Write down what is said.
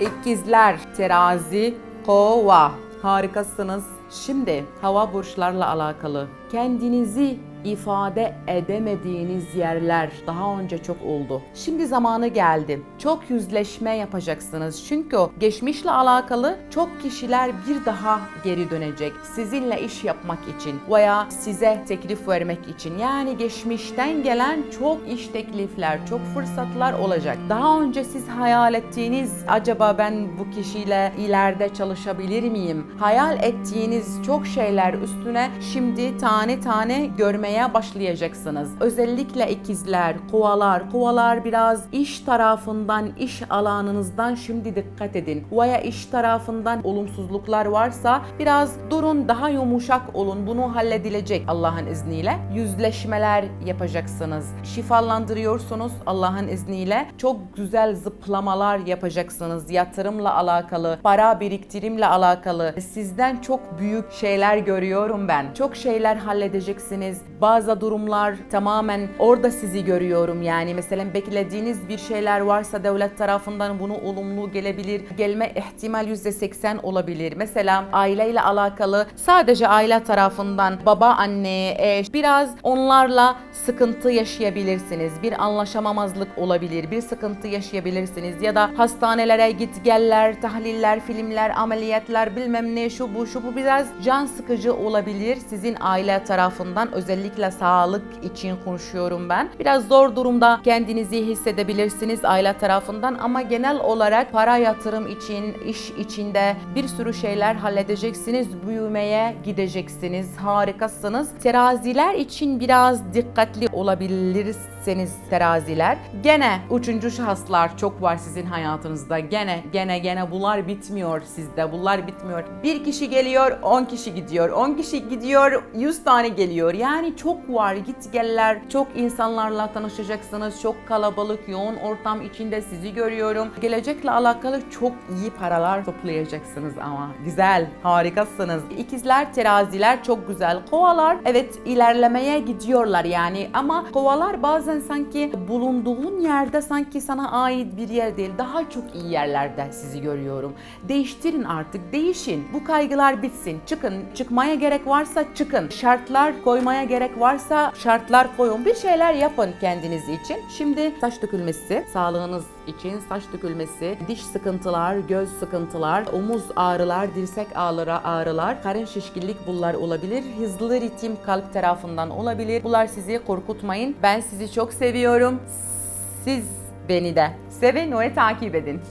İkizler, terazi, kova. Harikasınız. Şimdi hava burçlarla alakalı kendinizi ifade edemediğiniz yerler daha önce çok oldu. Şimdi zamanı geldi. Çok yüzleşme yapacaksınız. Çünkü geçmişle alakalı çok kişiler bir daha geri dönecek. Sizinle iş yapmak için veya size teklif vermek için. Yani geçmişten gelen çok iş teklifler, çok fırsatlar olacak. Daha önce siz hayal ettiğiniz acaba ben bu kişiyle ileride çalışabilir miyim? Hayal ettiğiniz çok şeyler üstüne şimdi tane tane görmeye başlayacaksınız. Özellikle ikizler, kovalar, kovalar biraz iş tarafından, iş alanınızdan şimdi dikkat edin. Veya iş tarafından olumsuzluklar varsa biraz durun, daha yumuşak olun. Bunu halledilecek Allah'ın izniyle. Yüzleşmeler yapacaksınız. Şifalandırıyorsunuz Allah'ın izniyle. Çok güzel zıplamalar yapacaksınız. Yatırımla alakalı, para biriktirimle alakalı. Sizden çok büyük şeyler görüyorum ben. Çok şeyler halledeceksiniz. Bazı durumlar tamamen orada sizi görüyorum. Yani mesela beklediğiniz bir şeyler varsa devlet tarafından bunu olumlu gelebilir. Gelme ihtimal %80 olabilir. Mesela aileyle alakalı sadece aile tarafından baba, anne, eş biraz onlarla sıkıntı yaşayabilirsiniz. Bir anlaşamamazlık olabilir. Bir sıkıntı yaşayabilirsiniz. Ya da hastanelere git geller, tahliller, filmler, ameliyatlar bilmem ne şu bu şu bu biraz can sıkıcı olabilir sizin aile tarafından özellikle sağlık için konuşuyorum ben. Biraz zor durumda kendinizi hissedebilirsiniz aile tarafından ama genel olarak para yatırım için, iş içinde bir sürü şeyler halledeceksiniz. Büyümeye gideceksiniz. Harikasınız. Teraziler için biraz dikkatli olabilirsiniz teraziler. Gene üçüncü şahıslar çok var sizin hayatınızda. Gene gene gene bunlar bitmiyor sizde. Bunlar bitmiyor. Bir kişi geliyor, 10 kişi gidiyor. 10 kişi gidiyor, 100 tane geliyor. Yani çok var. Git geller. Çok insanlarla tanışacaksınız. Çok kalabalık, yoğun ortam içinde sizi görüyorum. Gelecekle alakalı çok iyi paralar toplayacaksınız ama. Güzel, harikasınız. İkizler, teraziler çok güzel. Kovalar evet ilerlemeye gidiyorlar yani ama kovalar bazen sanki bulunduğun yerde sanki sana ait bir yer değil. Daha çok iyi yerlerde sizi görüyorum. Değiştirin artık, değişin. Bu kaygılar bitsin. Çıkın. Çıkmaya gerek varsa çıkın. Şartlar koymaya gerek varsa şartlar koyun. Bir şeyler yapın kendiniz için. Şimdi saç dökülmesi, sağlığınız için saç dökülmesi, diş sıkıntılar, göz sıkıntılar, omuz ağrılar, dirsek ağrıları, ağrılar, karın şişkinlik bunlar olabilir. Hızlı ritim kalp tarafından olabilir. Bunlar sizi korkutmayın. Ben sizi çok seviyorum. Siz beni de sevin ve takip edin.